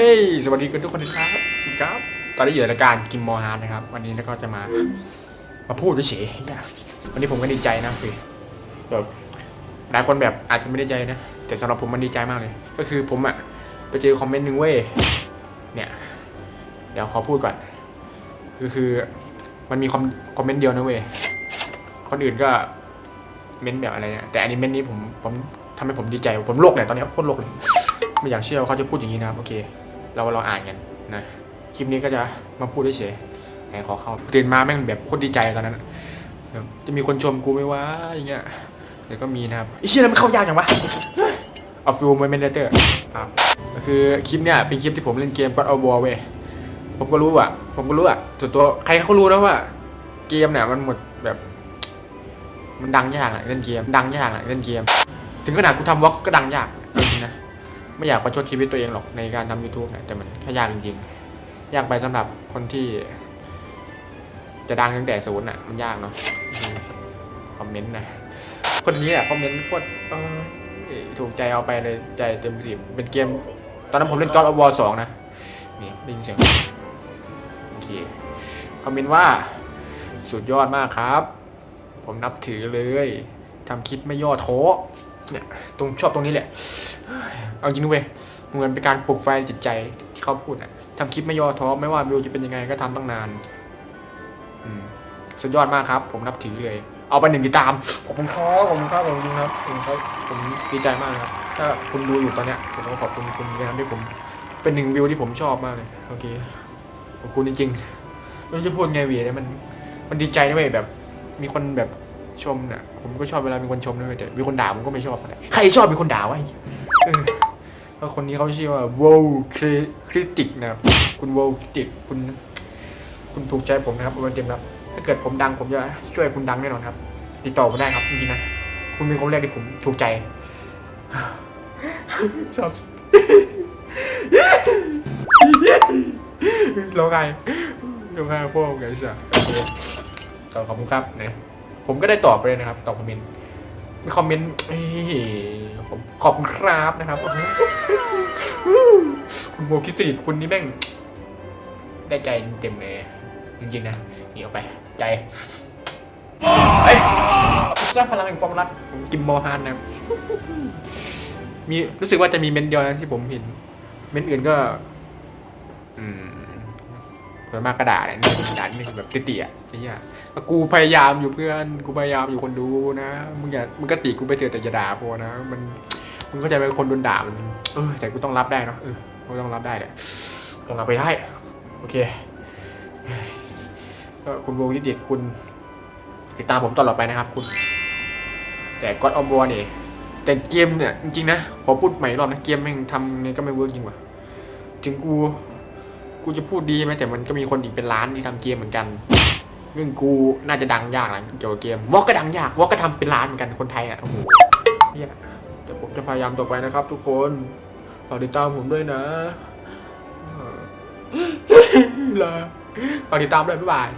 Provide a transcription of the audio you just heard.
เฮ้ย สวัสดีกันทุกคนนะครับครับ ตอนนี้อยู่ในรายการกิมมอฮาร์นะครับ วันนี้แล้วก็จะมา มาพูดเฉยๆอย่าวันนี้ผมก็ดีใจนะคือแบบหลายคนแบบอาจจะไม่ได้ใจนะ แต่สำหรับผมมันดีใจมากเลย ก็คือผมอะไปเจอคอมเมนต์หนึ่งเว้ย เนี่ย เดี๋ยวขอพูดก่อน ก็คือมันมีคอมคอมเมนต์เดียวนะเว้ย คนอื่นก็เม้นแบบอะไรเนี่ย แต่อันนี้เม้นนี้ผมผมทำให้ผมดีใจ ผมโลกเลยตอนนี้โคตรโลกเลย ไม่อยากเชื่อว่าเขาจะพูดอย่างนี้นะครับ โอเค เราเราอ่านกันนะคลิปนี้ก็จะมาพูดเฉยๆไหนขอเข้าตื่นมาแม่งแบบโคตรดีใจตอนนั้นจะมีคนชมกูไหมวะอย่างเงี้ยเดี๋ยวก็มีนะครับไอ้เชี่ยแล้วมันเข้ายากจังวะเอาฟิลมันเป็นเตอร์ครับก็คือคลิปเนี้ยเป็นคลิปที่ผมเล่นเกม God of War เว้ยผมก็รู้อะ ผมก็รู้อะส่วนตัวใครเขารู้นะว่า เกมเนี่ยมันหมดแบบ มันดังยากอะเล่นเกม ดังยากอะเล่นเกม ถึงขนาดกูทำวอล์กก็ดังยาก ไม่อยากประชดชีวิตตัวเองหรอกในการทำ YouTube นะแต่มันแค่ยากจริงๆ ยากไปสำหรับคนที่ จะดังตั้งแต่ศูนย์อะ มันยากเนาะคอมเมนต์นะ คนนี้อะคอมเมนต์โคตรเอ้ยถูกใจเอาไปเลยใจเต็มสิบเป็นเกม ตอนนั้นผมเล่น God of War 2 นะนี่ได้ยินเสียงโอเคคอมเมนต์ว่าสุดยอดมากครับ ผมนับถือเลยทำคลิปไม่ย่อท้อเนี่ยตรงชอบตรงนี้แหละ เอาจริงนะเว้ยเหมือนเป็นการปลุกไฟในจิตใจที่เขาพูดอะทำคลิปไม่ย่อท้อไม่ว่าวิวจะเป็นยังไงก็ทำตั้งนานอืมสุดยอดมากครับ ผมนับถือเลย เอาไปหนึ่งติดตามขอบคุณครับขอบคุณครับขอบคุณครับขอบคุณครับผมดีใจมากครับถ้าคุณดูอยู่ตอนเนี้ยผมก็ขอบคุณคุณนะครับที่ผมเป็นหนึ่งวิวที่ผมชอบมากเลยโอเคขอบคุณจริงๆไม่รู้จะพูดไงวีเนี่ยมัน มันดีใจนะเว้ยแบบ มีคนแบบชมเนี่ยผมก็ชอบเวลามีคนชมนะเว้ยแต่มีคนด่าผมก็ไม่ชอบอะไรใครชอบมีคนด่าวะ ไอ้เหี้ยเออแล้วคนนี้เขาชื่อว่า Wow Critic นะครับคุณ Wow Critic คุณ คุณถูกใจผมนะครับวันเต็มครับถ้าเกิดผมดังผมจะช่วยคุณดังแน่นอนครับ ติดต่อผมได้ครับจริงๆนะคุณเป็นคนแรกที่ผมถูกใจชอบร้องไห้ร้องไห้พ่อไงสิอะโอขอบคุณครับนะผมก็ได้ตอบไปเลยนะครับ ตอบคอมเมนต์ มีคอมเมนต์เฮ้ยผมขอบคุณครับนะครับคุณโบคิดสิคุณนี่แม่ง ได้ใจเต็มเลยจริงๆนะนี่เอาไปใจเฮ้ยสร้างพลังแห่งความรักกิมมอฮานนะมีรู้สึกว่าจะมีเม้นต์เดียวนะที่ผมเห็น เม้นต์อื่นก็ อืม ส่วนมากกระดาษเนี่ยนี่เป็นกระดาษนี่แบบติๆอะไอ้เหี้ยกูพยายามอยู่เพื่อน กูพยายามอยู่คนดูนะ มึงอย่า มึงก็ติกูไปเถอะแต่อย่าด่าพอนะ มัน มึงเข้าใจเป็นคนโดนด่ามัน เออ แต่กูต้องรับได้เนาะ เออ กูต้องรับได้แหละต้องรับไปได้ โอเค ก็คุณวงที่ติดคุณ ติดตามผมตลอดไปนะครับ คุณ แต่ก็ออมวอเนี่ยแต่เกมเนี่ยจริงๆนะ ขอพูดใหม่รอบนะ เกมแม่งทำไงก็ไม่เวิร์กจริงว่ะ ถึงกู กูจะพูดดีไหมแต่มันก็มีคนอีกเป็นล้านที่ทำเกมเหมือนกันเรื่องกูน่าจะดังยากนะเกี่ยวกับเกมวอกก็ดังยากวอกก็ทำเป็นล้านเหมือนกันคนไทยอะโอ้โหเนี่ยแต่ผมจะพยายามต่อไปนะครับ ทุกคนฝากติดตามผมด้วยนะลาฝากติดตามด้วยบ๊ายบาย